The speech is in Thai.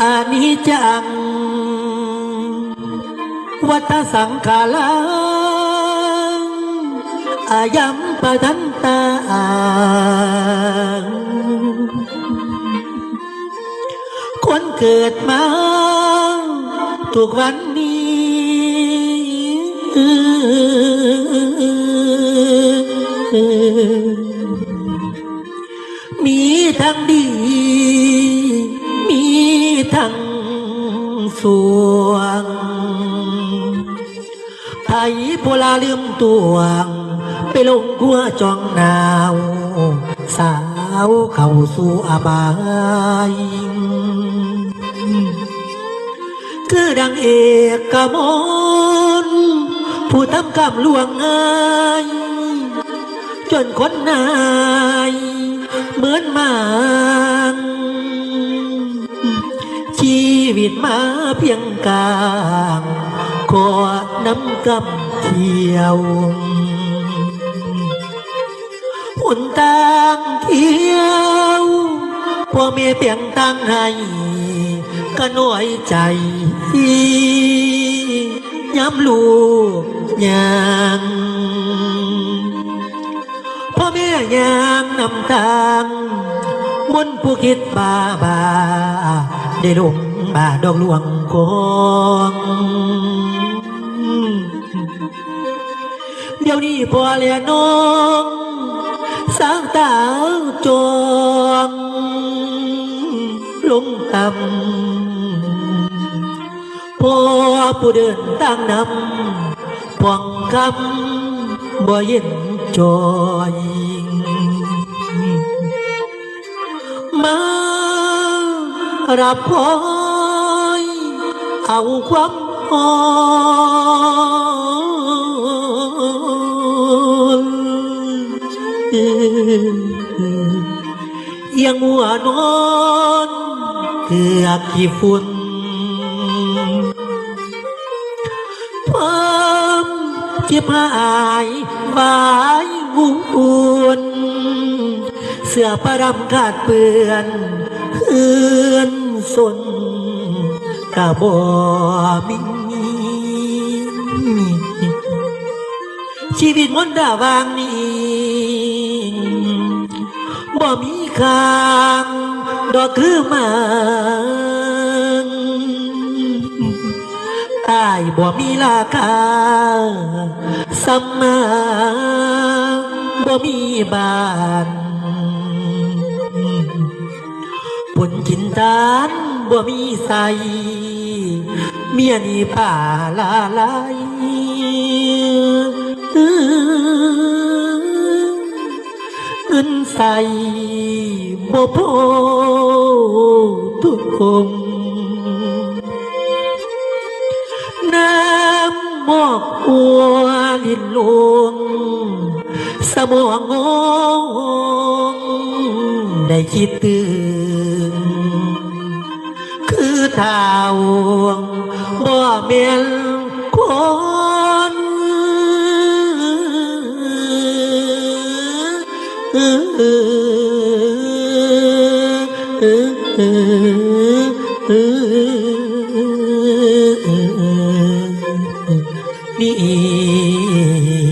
อานิจัง วัฏสังขารังอายัมปะทันตาคนเกิดมาทุกวันนี้มีทั้งดี ทั้งสวงไผ่โพลาลืมตวง ไปลงกัวจองนาว สาวเข้าสู่อบายคือดังเอกกมลผู้ทำกรรมลวงง่ายจนคนนาย เหมือนมาง วิตมาเพียงกลางขอน้ำกำเที่ยวหุ่นต่างเที่ยวพ่อแม่เตียงตั้งให้ก็น้อยใจย้ำลูกยังพ่อแม่ยามนำทางมนผู้คิดบาบา ได้ลงบาดอกหลวงกองเดี๋ยวนี้พอเลียน้องสร้างตาจองลงต่ำพอผู้เดินตั้งนำป้องคำบ่เย็นจอยมา รับพอยเอาความพอยยังหัวนอนเกือบขี้ฝุ่นความเจ็บหายวายวุ่น สื้อประดำขาดเปื้อนเพื่อนสนกะบ่มีชีวิตมนต์ดาวางนี้บ่มีคางดอกคือมันตายบ่มีราคาสัมมาบ่มีบ้าน ลกินทานบ่มีใสเมียนี่ผ่าลาลายเงินใส่บ่พอทุกคนน้ำมอกหัวลินลวงสมองงงได้คิดตื่น คือเท้าวงบ่เมียนคนนี่